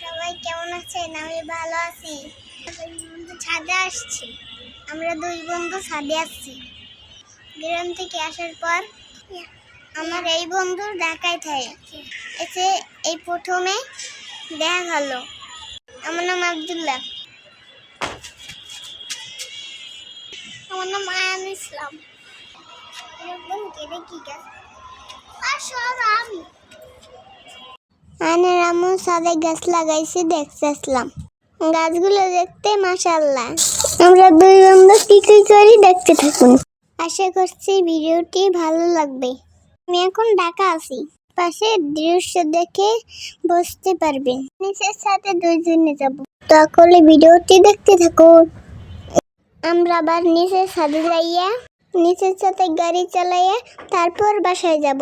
সবাই কেমন আছেন? আমি ভালো আছি। ছাদে আসছি। আমরা দুই বন্ধু ছাদে আসছি। গ্রাম থেকে আসার পর আমার এই বন্ধু ঢাকায় থাকে। এসে এই প্রথমে দেখা গেল। আমার নাম আব্দুল্লাহ। আমার নাম আয়ান ইসলাম। এরকম কেটে কি? গাছ আর সব আমি। আয়নের আম্মু সাদে গাছ লাগাইছে, দেখতেছিলাম। গাছগুলো দেখতে মাশাল্লাহ আমরা দুই বন্ধু কি কি করি দেখতে থাকুন। আশা করছি ভিডিওটি ভালো লাগবে। আমি এখন ঢাকা আছি। পাশে দৃশ্য দেখে বসতে পারবেন। নিচের সাথে দুইজনে যাব। তাহলে ভিডিওটি দেখতে থাকুন। আমরা আবার নিচের ছাদে যাইয়া, নিচের সাথে গাড়ি চালাইয়া তারপর বাসায় যাব।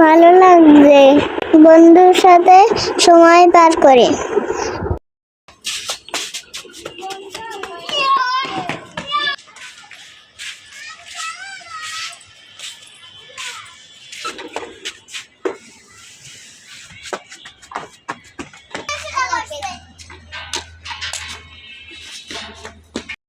ভালো লাগছে বন্ধুর সাথে সময় পার করে।